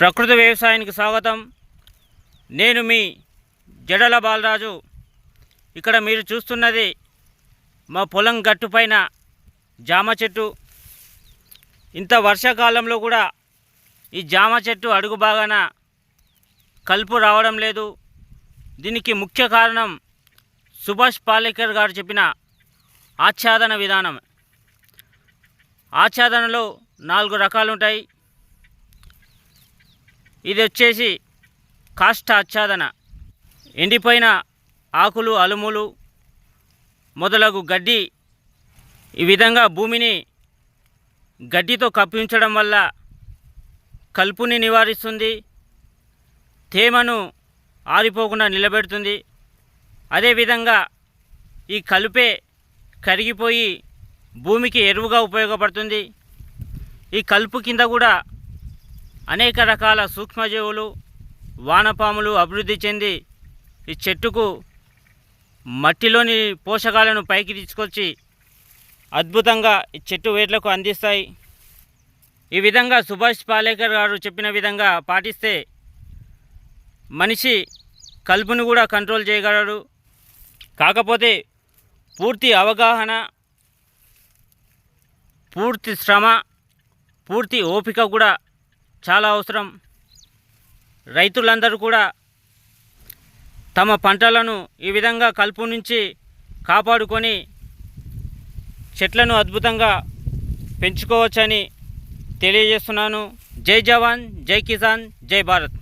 ప్రకృతి వ్యవసాయానికి స్వాగతం. నేను మీ జడల బాలరాజు. ఇక్కడ మీరు చూస్తున్నది మా పొలం గట్టుపైన జామ చెట్టు. ఇంత వర్షాకాలంలో కూడా ఈ జామ చెట్టు అడుగు బాగాన కలుపు రావడం లేదు. దీనికి ముఖ్య కారణం సుభాష్ పాలేకర్ గారు చెప్పిన ఆచ్ఛాదన విధానం. ఆచ్ఛాదనలో నాలుగు రకాలు ఉంటాయి ఇది వచ్చేసి కాష్ట ఆచ్ఛాదన. ఎండిపోయిన ఆకులు అలుములు మొదలగు గడ్డి ఈ విధంగా భూమిని గడ్డితో కప్పించడం వల్ల కలుపుని నివారిస్తుంది తేమను ఆరిపోకుండా నిలబెడుతుంది. అదేవిధంగా ఈ కలుపే కరిగిపోయి భూమికి ఎరువుగా ఉపయోగపడుతుంది. ఈ కలుపు కింద కూడా అనేక రకాల సూక్ష్మజీవులు వానపాములు అభివృద్ధి చెంది ఈ చెట్టుకు మట్టిలోని పోషకాలను పైకి తీసుకొచ్చి అద్భుతంగా ఈ చెట్టు వేట్లకు అందిస్తాయి. ఈ విధంగా సుభాష్ పాలేకర్ గారు చెప్పిన విధంగా పాటిస్తే మనిషి కలుపును కూడా కంట్రోల్ చేయగలడు. కాకపోతే పూర్తి అవగాహన పూర్తి శ్రమ పూర్తి ఓపిక కూడా చాలా అవసరం. రైతులందరూ కూడా తమ పంటలను ఈ విధంగా కలుపు నుంచి కాపాడుకొని చెట్లను అద్భుతంగా పెంచుకోవచ్చని తెలియజేస్తున్నాను. జై జవాన్ జై కిసాన్ జై భారత్.